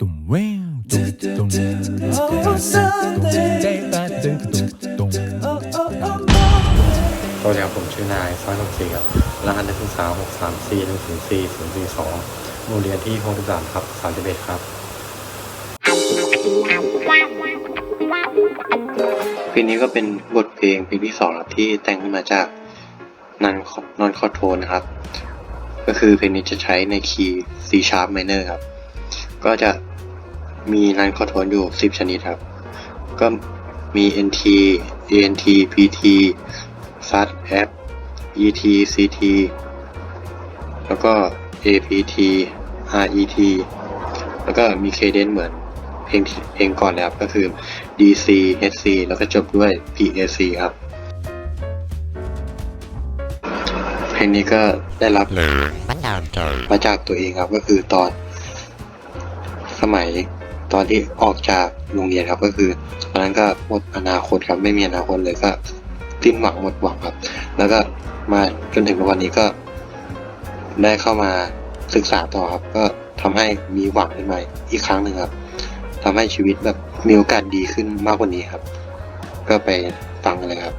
ตุ้มเว้วตุ้มตุ้มตุ้มใจบ้าตึงตุ้มตุ้มสวัสดีครับผมชื่อนายสร้อยทองศรีครับรหัสนักศึกษา6 3 4 1 0 4 0 4 2โรงเรียนที่63ครับ31ครับเพลงนี้ก็เป็นบทเพลงเพลงที่สองครับที่แต่งขึ้นมาจากนันนอนคอโทนนะครับ ก็คือเพลงนี้จะใช้ในคีย์ C sharp minor ครับ ก็จะมีนันคอโทนอยู่ 10 ชนิดครับ ก็มี NT ANT PT SAT App ET CT แล้วก็ APT RET แล้วก็มี Cadence เหมือนเพลงที่เพลงก่อนเลยครับ ก็คือ DC HC แล้วก็จบด้วย PAC ครับ เพลงนี้ก็ได้รับแรงบันดาลใจมาจากตัวเองครับก็คือตอน สมัยตอนที่ออกจากโรงเรียนครับก็คือตอนนั้นก็หมดอนาคตครับไม่มีอนาคตเลยก็สิ้นหวังหมดหวังครับ แล้วก็มาจนถึงวันนี้ก็ได้เข้ามาศึกษาต่อครับ ก็ทำให้มีหวังขึ้นมาอีกครั้งหนึ่งครับทำให้ชีวิตแบบมีโอกาสดีขึ้นมากกว่านี้ครับ ก็ไปฟังกันเลยครับ